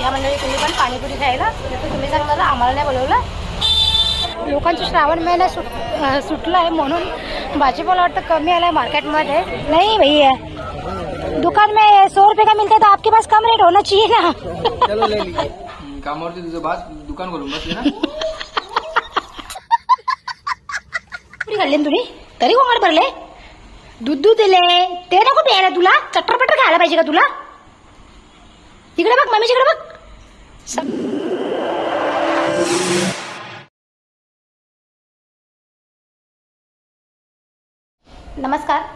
या मंडळी तुम्ही पण पाणीपुरी खायला. तर तुम्ही सांगा ना आम्हाला नाही बोलवलं लोकांचं श्रावण महिना सुट सुटला आहे म्हणून भाजीपाला वाटतं कमी आला आहे मार्केटमध्ये. नाही भैया दुकान में सौ रुपये का मिलता है तो आपके पास कम रेट होना चाहिए ना? चलो ले कामावरती तुझं दुकान करून बसले ना? पुरी काढली ना तुम्ही तरी कोंबड भरले दूध दूध दिले ते नको प्यायला तुला? चट्टरपट्टर खायला पाहिजे का तुला? इकडे बघ मम्मीच्याकडे नमस्कार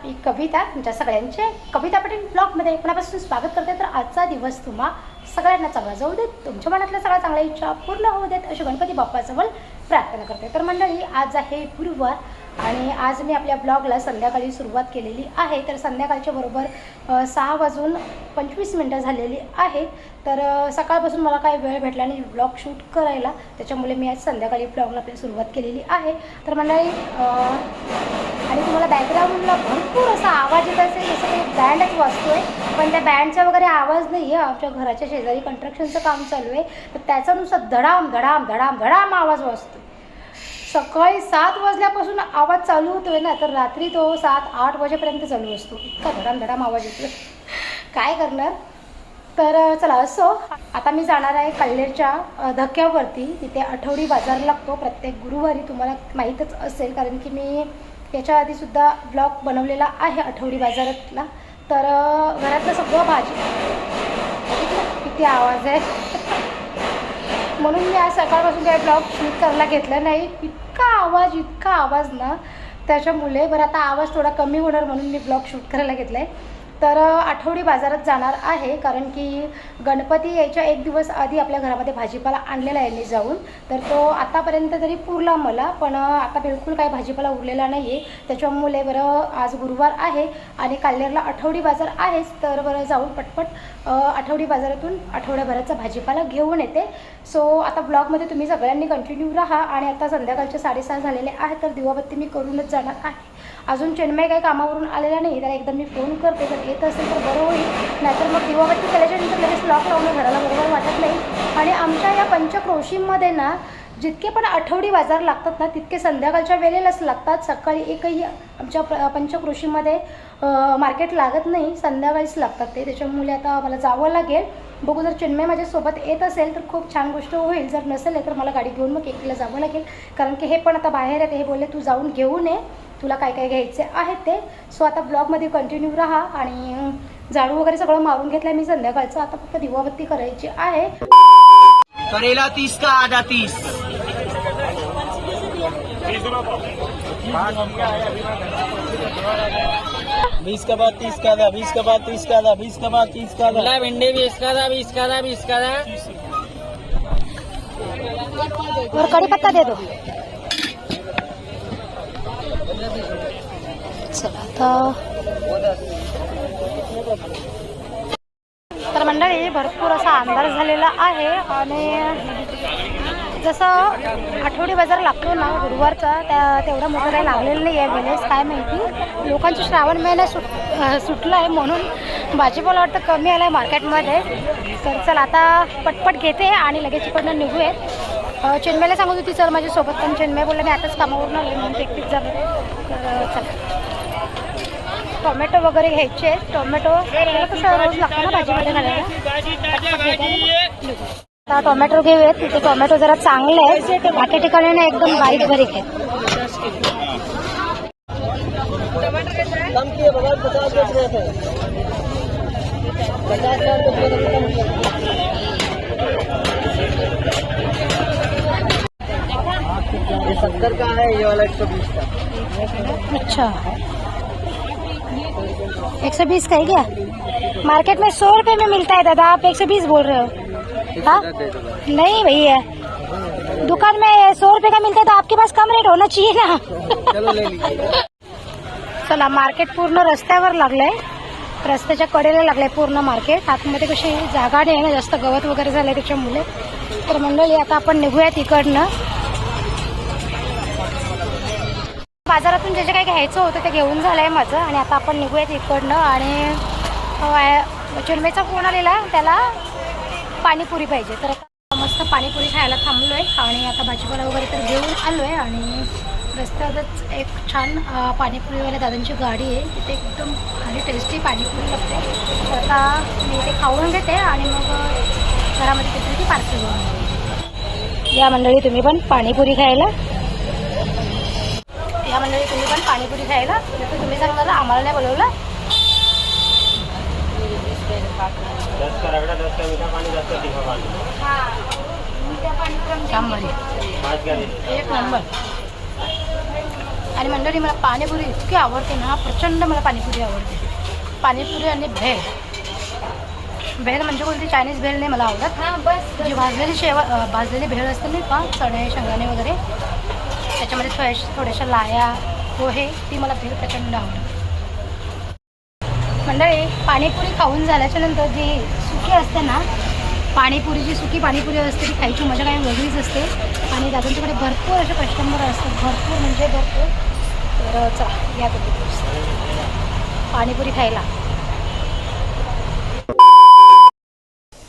मी कविता तुमच्या सगळ्यांचे कविता पाटील ब्लॉगमध्ये मनापासून स्वागत करते. तर आजचा दिवस तुम्हा सगळ्यांना चांगला जाऊ देत तुमच्या मनातल्या सगळ्या चांगल्या इच्छा पूर्ण होऊ देत अशी गणपती बाप्पाजवळ प्रार्थना करते. तर मंडळी आज आहे गुरुवार आणि आज मी आपल्या ब्लॉगला संध्याकाळी सुरुवात केलेली आहे. तर संध्याकाळच्या बरोबर सहा वाजून पंचवीस मिनटं झालेली आहेत तर सकाळपासून मला काही वेळ भेटला नाही. ब्लॉग शूट करायला. त्याच्यामुळे मी आज संध्याकाळी ब्लॉगला आपली सुरुवात केलेली आहे. तर मला आणि तुम्हाला बॅकग्राऊंडला भरपूर असा आवाज येत असेल. जसं काही बँडच आहे पण त्या बँडचा वगैरे आवाज नाही आहे आमच्या घराच्या शेजारी कंस्ट्रक्शनचं काम चालू आहे. तर त्याचा धडाम धडाम धडाम धडाम आवाज वाजतो सकाळी सात वाजल्यापासून आवाज चालू होतोय ना तर रात्री तो सात आठ वाजेपर्यंत चालू असतो. इतका धडाम धडाम आवाज येतो काय करणार? तर चला असो आता मी जाणार आहे कल्लेरच्या धक्क्यावरती. तिथे आठवडी बाजार लागतो. प्रत्येक गुरुवारी तुम्हाला माहीतच असेल कारण की मी याच्या आधीसुद्धा ब्लॉग बनवलेला आहे आठवडी बाजारातला. तर घरातलं सगळं भाजी. किती आवाज आहे. म्हणून मी आज सकाळपासून काही ब्लॉग शूट करायला घेतला नाही. इतका आवाज इतका आवाज ना. त्याच्यामुळे बरं आता आवाज थोडा कमी होणार म्हणून मी ब्लॉग शूट करायला घेतला आहे तर आठवडी बाजारात जाणार आहे कारण की गणपती यायच्या एक दिवस आधी आपल्या घरामध्ये भाजीपाला आणलेला आहे मी जाऊन. तर तो आतापर्यंत तरी पुरला मला पण आता बिलकुल काही भाजीपाला उरलेला नाही आहे त्याच्यामुळे बरं आज गुरुवार आहे आणि काल्हेरला आठवडी बाजार आहेच. तर बरं जाऊन पटपट आठवडी बाजारातून आठवड्याभराचा भाजीपाला घेऊन येते. सो आता ब्लॉगमध्ये तुम्ही सगळ्यांनी कंटिन्यू राहा आणि आता संध्याकाळचे साडेसहा झालेले आहेत तर दिवाबत्ती मी करूनच जाणार आहे. अजून चेन्मय काही कामावरून आलेला नाही तर एकदा मी फोन करते तर येत असेल तर बरं होईल. नाहीतर मग दिवाबत्ती केल्याच्यानंतर लगेच लॉक लावणं घराला बरोबर वाटत नाही. आणि आमच्या या पंचक्रोशीमध्ये ना जितके पण आठवडी बाजार लागतात ना तितके संध्याकाळच्या वेळेलाच लागतात. सकाळी एकही आमच्या प पंचक्रोशीमध्ये मार्केट लागत नाही. संध्याकाळीच लागतात ते. त्याच्यामुळे आता मला जावं लागेल. बघू जर चिन्मय माझ्यासोबत येत असेल तर खूप छान गोष्ट होईल. जर नसेल तर मला गाडी घेऊन मग एकटीला जावं लागेल. कारण की हे पण आता बाहेर आहेत हे बोलले तू जाऊन घेऊन ये तुला काय काय घ्यायचे आहेत ते. सो आता ब्लॉगमध्ये कंटिन्यू राहा आणि झाडू वगैरे सगळं मारून घेतलं मी संध्याकाळचं. आता फक्त दिवाबत्ती करायची आहे. करेला तीस का आधा तीस? बीस का बाद तीस का था बीस का बाद तीस का था बीस का बाद तीस का था भिंडी बीस का था बीस का था बीस का था और कड़ी पत्ता दे दो. चला आता. तर मंडळी भरपूर असा अंधार झालेला आहे आणि जसं आठवडी बाजार लागतो ना गुरुवारचा त्या तेवढा मोठा काही लागलेलं नाही आहे. वेळेस काय माहिती? लोकांची श्रावण महिना सुट सुटला आहे म्हणून भाजीपाला वाटतं कमी आला आहे मार्केटमध्ये तर चल आता पटपट घेते आणि लगेच इकडनं निघूयात. चेन्मयला सांगत होती सर माझ्यासोबत पण चेन्मय बोलला मी आताच कामावरून आले म्हणून एकटीच जाणार तर चला. टोमॅटो वगैरे घ्यायचे आहेत. टोमॅटो कसं रोज लागतं ना भाजीमध्ये घालायला? आता टोमॅटो घेऊयात. तिथे टोमॅटो जरा चांगले आहेत. बाकी ठिकाणी ना एकदम बारीक बारीक आहेत. ये सत्तर का है? ये वाला एक सौ बीस का। अच्छा। एक सौ बीस का है क्या? मार्केट में सौ रुपए में मिलता है दादा आप एक सौ बीस बोल रहे हो। हाँ? नहीं भैया। दुकान में सौ रुपए का मिलता है तो आपके पास कम रेट होना चाहिए ना। चलो ले लीजिए। चला मार्केट पूर्ण रस्त्यावर लागलंय. रस्त्याच्या कडेला लागलंय पूर्ण मार्केट. आतमध्ये कशी जागा नाही ना जास्त गवत वगैरे झालंय त्याच्यामुळे. तर मंडळी आता आपण निघूया तिकडनं बाजारातून जे जे काही घ्यायचं होतं ते घेऊन झालं आहे माझं आणि आता आपण निघूयात इकडनं आणि चिरमेचा फोन आलेला त्याला पाणीपुरी पाहिजे. तर आता मस्त पाणीपुरी खायला थांबलो आहे आणि आता भाजीपाला वगैरे तर घेऊन आलो आहे आणि रस्त्यातच एक छान पाणीपुरीवाल्या दादांची गाडी आहे. तिथे एकदम भारी टेस्टी पाणीपुरी लागते. तर आता मी ते खाऊन घेते आणि मग घरामध्ये तिथे ती पार्सल घेऊन या मंडळी तुम्ही पण पाणीपुरी खायला या मंडळी तुम्ही पण पाणीपुरी खायला. तर तुम्ही सांगणार आम्हाला नाही बोलवलं. एक नंबर. आणि मंडळी मला पाणीपुरी इतकी आवडते ना प्रचंड मला पाणीपुरी आवडते. पाणीपुरी आणि भेळ. भेळ म्हणजे कोणती? चायनीज भेळ नाही मला आवडत. हां बस. जी भाजलेली शेवा भाजलेली भेळ असते नाही का चणे शेंगदाणे वगैरे त्याच्यामध्ये थोड्याशा थोड्याशा लाया पोहे ती मला भेळ प्रचंड आवडते मंडळी पाणीपुरी खाऊन झाल्याच्यानंतर जी सुकी असते ना पाणीपुरी जी सुकी पाणीपुरी असते ती खायची मजा काही वेगळीच असते. आणि दादांच्याकडे भरपूर असे कस्टमर असतात. भरपूर म्हणजे भरपूर. तर चला या कधी पाणीपुरी खायला.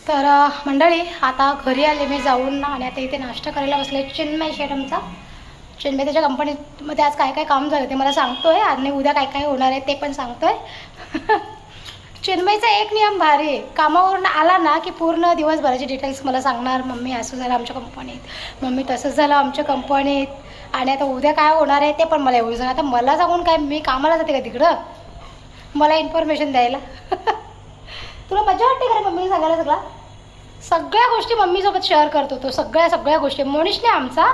तर मंडळी आता घरी आले मी जाऊन आणि आता इथे नाश्ता करायला बसले चिन्मय शेट आमचा त्याच्या कंपनीमध्ये आज काय काय काम झालं ते मला सांगतो आहे आणि उद्या काय काय होणार आहे ते पण सांगतो आहे चिन्मयचा एक नियम भारी आहे. कामावरून आला ना की पूर्ण दिवसभराचे डिटेल्स मला सांगणार मम्मी असं झालं आमच्या कंपनीत मम्मी तसंच झालं आमच्या कंपनीत आणि आता उद्या काय होणार आहे ते पण मला एवढं सांग. आता मला सांगून काय मी कामाला जाते का तिकडं? मला इन्फॉर्मेशन द्यायला. तुला मजा वाटते का रे मम्मीने सांगायला सगळा? सगळ्या गोष्टी मम्मीसोबत शेअर करतो तो सगळ्या सगळ्या गोष्टी. मोनिशने आमचा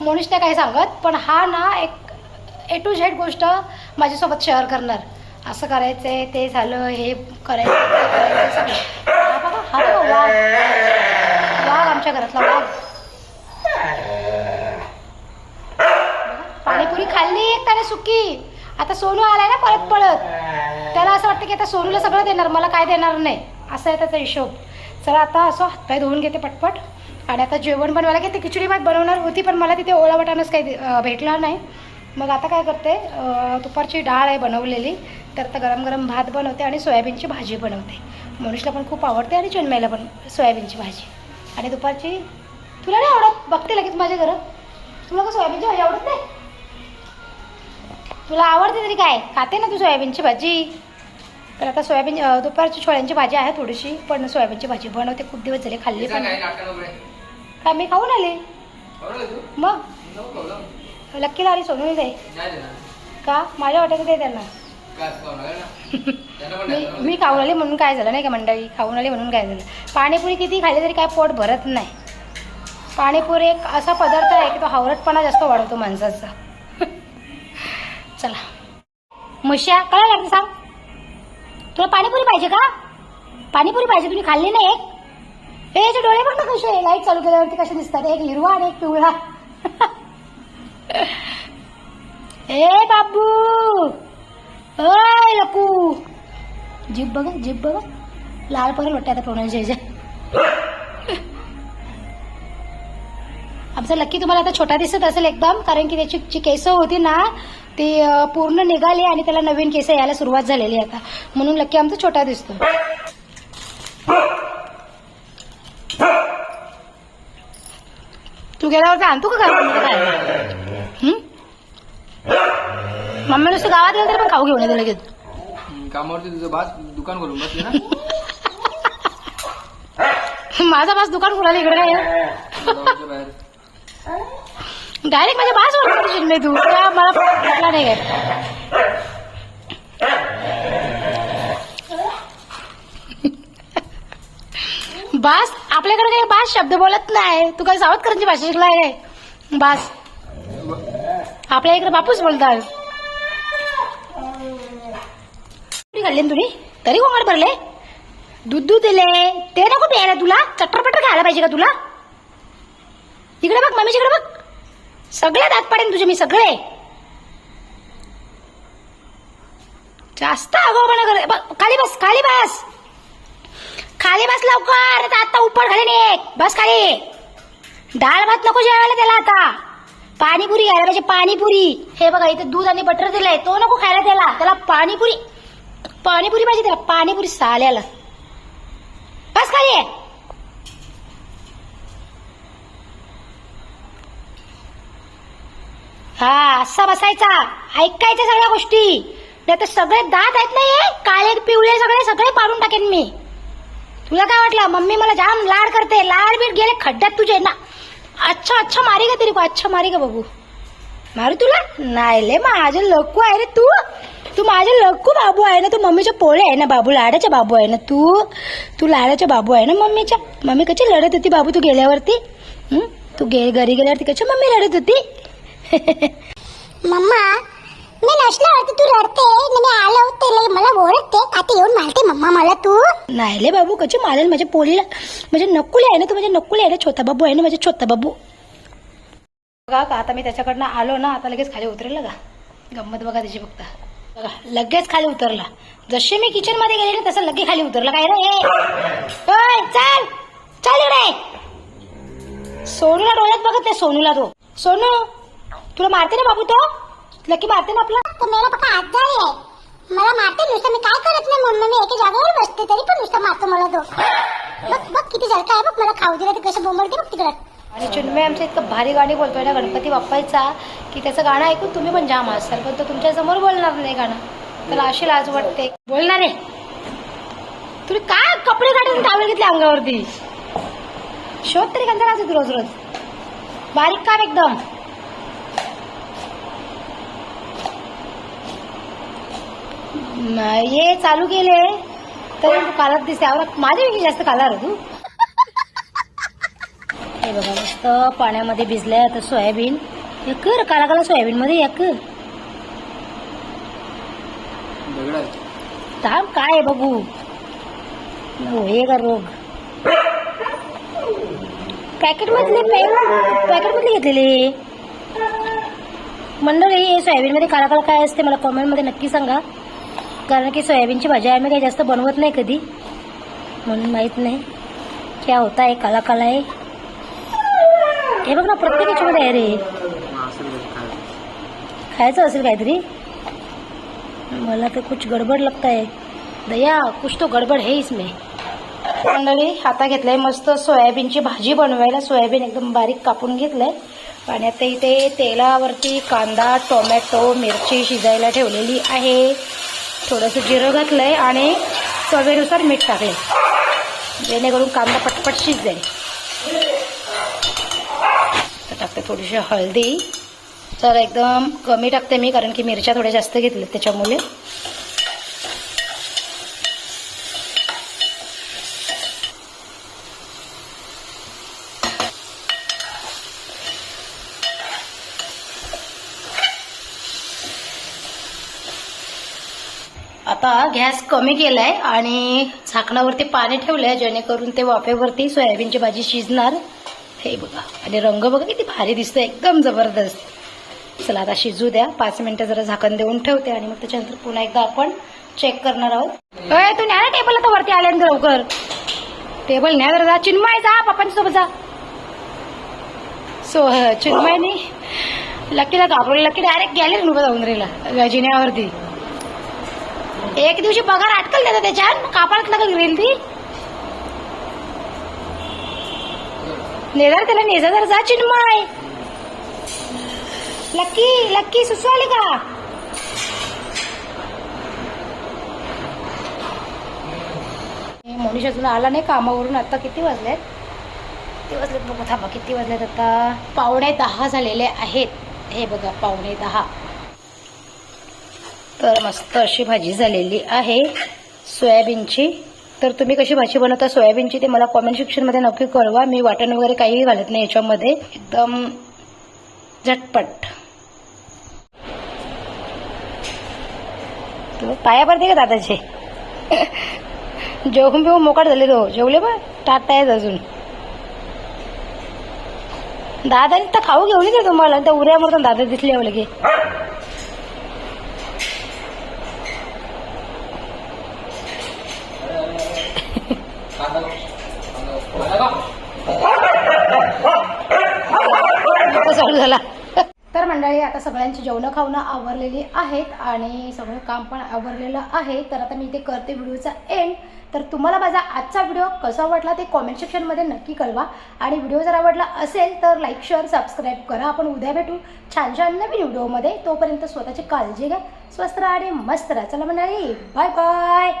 मोनिशने काही सांगत पण हा ना एक ए टू झेड गोष्ट माझ्यासोबत शेअर करणार. असं करायचं आहे ते झालं हे करायचं ते करायचं. सगळं हा बघा हा बघा वाघ. वाघ आमच्या घरातला वाघ. पाणीपुरी खाल्ली एक त्याने सुकी. आता सोनू आलाय ना परत पळत त्याला असं वाटतं की आता सोनूला सगळं देणार मला काय देणार नाही. असा आहे त्याचा हिशोब. चला आता असं हातपाय धुवून घेते पटपट. आणि आता जेवण बनवायला घेते. खिचडी भात बनवणार होती पण मला तिथे ओळा काही भेटला नाही. मग आता काय करते दुपारची डाळ आहे बनवलेली तर आता गरम गरम भात बनवते आणि सोयाबीनची भाजी बनवते. मनुष्यला पण खूप आवडते आणि जन्मायला पण सोयाबीनची भाजी. आणि दुपारची तुला नाही आवडत? बघते लगेच माझ्या घरात तुला का सोयाबीनची भाजी आवडत नाही? तुला आवडते तरी काय? खाते ना तू सोयाबीनची भाजी. तर आता सोयाबीन दुपारची छोळ्यांची भाजी आहे थोडीशी पण सोयाबीनची भाजी बनवते खूप दिवस झाले खाल्ली पण. काय मी खाऊन आले? मग? नको खाऊ ना. लक्कीला आणि सोनूला दे. का? माझ्या वाट्याचं दे त्यांना. मी. मी खाऊन आली म्हणून काय झालं नाही का मंडळी? खाऊन आली म्हणून काय झालं? पाणीपुरी किती खाल्ली तरी काय पोट भरत नाही. पाणीपुरी एक असा पदार्थ आहे की तो हावरटपणा जास्त वाढवतो माणसाचा. चला. मुश्या काय लागते सांग? तुला पाणीपुरी पाहिजे का? पाणीपुरी पाहिजे तुम्ही खाल्ली नाही एक? हे याचे डोळे बघ ना कसे लाइट चालू केल्यावरती कसे दिसतात. एक हिरवा आणि एक पिवळा. ए बाबू! अय लकू! जीप बघा जीप बघा. लाल परेल वाटते आता टोनल जे जे आमचा लक्की तुम्हाला आता छोटा दिसत असेल एकदम कारण की त्याची जी केस होती ना ती पूर्ण निघाली आणि त्याला नवीन केस यायला सुरुवात झालेली आता. म्हणून लक्की आमचा छोटा दिसतो. तू गेल्यावरती आणतो का काय? हं? मम्मी नुसतं गावात गेलं तरी पण खाऊ घेऊन येते लगेच. कामावरती तुझं बास दुकान खोलून बसले ना? माझा बास दुकान खुलायला इकडे काय बाहेर. डायरेक्ट माझ्या बास वर करशील नाही तू. का मला पटला नाही. काय बास आपल्याकडे काही बास शब्द बोलत नाही. तू काय सावधकरांची भाषा शिकलाय काय? बास. आपल्या इकडे बापूच बोलतात. किती खाल्ले तुम्ही तरी कोंगड भरले. दूध दूध दिले. ते नको प्यायला तुला? चट्टरपट्टर खायला पाहिजे का तुला? इकडे बघ मम्मी इकडे बघ. सगळे दात पाडेन तुझे मी सगळे. जास्त आगाऊपणा कर बघ, खाली बस खाली बस. खाली बस लवकर आता आता उपड खाली नाही बस खाली. डाळ भात नको जेवायला त्याला आता. पाणीपुरी घ्यायला पाहिजे पाणीपुरी. हे बघा इथे दूध आणि बटर दिलंय. तो नको खायला त्याला. त्याला पाणीपुरी पाणीपुरी पाहिजे त्याला पाणीपुरी साल्याला. बस खाली. हा असा बसायचा. ऐकायच्या सगळ्या गोष्टी. नाही तर सगळे दात आहेत ना हे? काळे पिवळे सगळे सगळे पाडून टाकेन मी. तुला काय वाटलं? मम्मी मला जाम लाड करते. लाड बीड गेले खड्ड्यात तुझे ना. अच्छा अच्छा मारी का तरी अच्छा मारी का बघू मारू तुला? नाही ले माझे लक्कू आहे रे तू. तू माझे लक्कू बाबू आहे ना. तू मम्मीचे पोळे आहे ना बाबू. लाडाचे बाबू आहे ना तू. तू लाडाचे बाबू आहे ना मम्मीच्या मम्मी कशी लढत होती बाबू तू गेल्यावरती? तू गे घरी गेल्यावरती कशी मम्मी लढत होती? मम्मा मी नसल्यावरती तू रडते आणि मी आलो होते लय मला ओळखते आता येऊन मारते मम्मा मला तू. नाही बाबू कशी मारेल माझ्या पोलीला म्हणजे नकुल आहे ना तू म्हणजे नकुल आहे ना छोटा बाबू आहे ना माझ्या छोटा बाबू? बघा का आता मी त्याच्याकडनं आलो ना आता लगेच खाली उतरेल का गंमत बघा त्याची फक्त. बघा लगेच खाली उतरला. जसे मी किचनमध्ये गेले ना तसं लगेच खाली उतरला. काय रे ओय, चल! चल इकडे! सोनूला डोळ्यात बघत नाही सोनूला तो. सोनू! तुला मारते ना बाबू तो? लकी मारते ना आपला? तर मेरा पप्पा आजारी आहे मला मारते नुसतं मी काय करत नाही मम्मी मी एका जागेवर बसते तरी पण नुसतं मारतो मला तो. बघ बघ किती झलका आहे बघ मला खाऊ दिला तर कसं बोंबडते बघ तिकडं. आणि चिन्मय आमचं इतकं भारी गाणी बोलतोय ना गणपती बाप्पाचा की त्याचं गाणं ऐकून तुम्ही पण जाम असाल पण तो तुमच्यासमोर बोलणार नाही गाणं. त्याला अशी लाज वाटते. बोलणार आहे तुम्ही काय कपडे काढून टावेल घेतले अंगावरती? शोध तरी कंचा तू रोज रोज. बारीक काम एकदम. ये चालू केले. तरी कालत दिसते. आवरा माझ्यापेक्षा जास्त काला तू. हे बघा मस्त पाण्यामध्ये भिजलंय आता सोयाबीन. एक कर काला काला सोयाबीन मध्ये दगड आहे थांब काय बघू. होय का रोग? पॅकेट मधले पॅकेट मधले घेतलेले. मंडळी हे सोयाबीन मध्ये काला काला काय असते? मला कॉमेंटमध्ये नक्की सांगा. कारण की सोयाबीनची भाजी आम्ही काही जास्त बनवत नाही कधी. म्हणून माहीत नाही. क्या होता आहे काला काला आहे. हे बघ ना प्रत्येक याच्यामध्ये आहे रे. खायचं. खायचं असेल काहीतरी? मला तर कुछ गडबड लगता है दया कुछ तो गडबड है इसमें. मंडळी आता घेतलंय मस्त सोयाबीनची भाजी बनवायला. सोयाबीन एकदम बारीक कापून घेतलंय. आणि आता इथे तेलावरती कांदा टोमॅटो मिरची शिजायला ठेवलेली आहे. थोडंसं जिरं घातलं आहे आणि चवेनुसार मीठ टाकले जेणेकरून कांदा पटपट शिजेल. तर टाकते थोडीशी हळदी. तर एकदम कमी टाकते मी कारण की मिरच्या थोड्या जास्त घेतल्या त्याच्यामुळे आता गॅस कमी केलाय आणि झाकणावरती पाणी ठेवलंय जेणेकरून ते वाफेवरती सोयाबीनची भाजी शिजणार. हे बघा आणि रंग बघा किती भारी दिसतोय एकदम जबरदस्त. चला आता शिजू द्या. पाच मिनिटं जरा झाकण देऊन ठेवते आणि मग त्याच्यानंतर पुन्हा एकदा आपण चेक करणार आहोत. तू न्या टेबल आता वरती आल्यानंतर लवकर. टेबल न्या जरा जा चिन्मय जा पप्पांच्या जा. सो चिन्मयनी लकीला घाबरली लकी डायरेक्ट गेले उभं जाऊन रेला जिन्यावरती एक दिवशी पगार अटकल देतो त्याच्यात कापाळात लागल गेल ती? नेजार त्याला नेजा जरा जा चिन्मय लक्की लक्की सुचवली का मनीष अजून आला नाही कामावरून? आता किती वाजलेत? किती वाजलेत बघू थांबा किती वाजलेत आता? पावणे दहा झालेले आहेत. हे बघा पावणे दहा. तर मस्त अशी भाजी झालेली आहे. सोयाबीनची. तर तुम्ही कशी भाजी बनवता? सोयाबीनची ते मला कॉमेंट सेक्शनमध्ये नक्की कळवा. मी वाटण वगैरे काहीही घालत नाही याच्यामध्ये. एकदम झटपट. पाया पडते का दादाचे जेवून बिवून मोकाट झाले तो. जेवले बा टाट आहेत अजून. दादाने तर खाऊ घेऊन येते तुम्हाला. त्या उऱ्यावर दादा दिसले की झाला. तर मंडळी आता सगळ्यांची जेवणं खावणं आवरलेली आहेत आणि सगळं काम पण आवरलेलं आहे. तर आता मी इथे करते व्हिडिओचा एंड तर तुम्हाला माझा आजचा व्हिडिओ कसा वाटला ते कॉमेंट सेक्शनमध्ये नक्की कळवा. आणि व्हिडिओ जर आवडला असेल तर लाईक शेअर सबस्क्राईब करा. आपण उद्या भेटू छान छान नवीन व्हिडिओमध्ये. तोपर्यंत स्वतःची काळजी घ्या स्वस्त राहा आणि मस्त राहा. चला मंडळी बाय बाय